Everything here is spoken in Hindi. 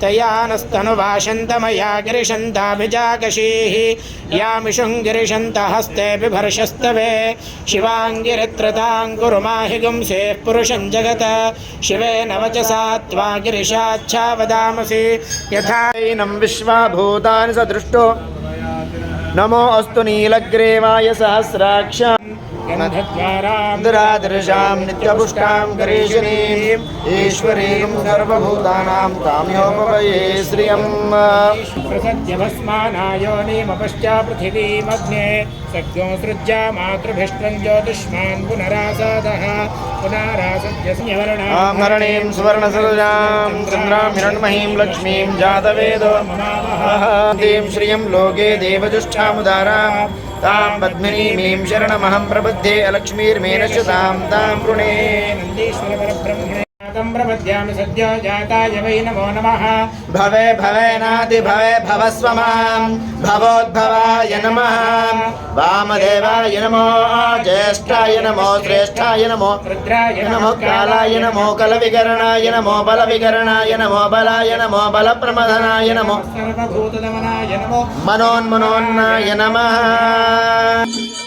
तया नस्तनुभाषन्तमया गिरिशन्ताभिजाकशीः यामिषुं गिरिशन्त हस्ते बिभर्षस्तवे शिवाङ्गिरित्रतां कुरु माहि गुंसेः पुरुषं जगत। शिवेन वचसा त्वा गिरिशाच्छा वदामसि। यथा नैनं विश्वाभूतानि सदृष्टो। नमो अस्तु नीलग्रेवाय सहस्राक्षाम्। दुरादृशां नित्यपुष्टां गरीशिनीम् ईश्वरीं सर्वभूतानां ताम्योपवये श्रियम्। प्रसद्यभस्मानायोनिमपश्च पृथिवीमग्ने सद्यो सृज्या मातृभिष्ट्वं ज्योतिष्मान् पुनरासादः। पुनरासद्यस्यवर्णां सुवर्णसरुजां चन्द्रां हिरण्महीं लक्ष्मीं जातवेदो श्रियं लोके देवजुष्ठामुदारां तां पद्मिनीमीं शरणमहं प्रबध्ये अलक्ष्मीर्मेनश्च तां तां वृणे। नन्दीश्वरपरब्रह्मणे तं प्रपद्यामि सद्यो जाताय वै नमो नमः भवे भवेनादि भवे भवस्व माँ। भवोद्भवाय नमः। वामदेवाय नमो ज्येष्ठाय नमो श्रेष्ठाय नमो रुद्राय नमो कालाय नमो कलविकरणाय नमो बलविकरणाय नमो बलाय नमो बलप्रमदनाय नमो। सर्वभूतदमनाय नमो। मनोन्मनोन्नाय नमः।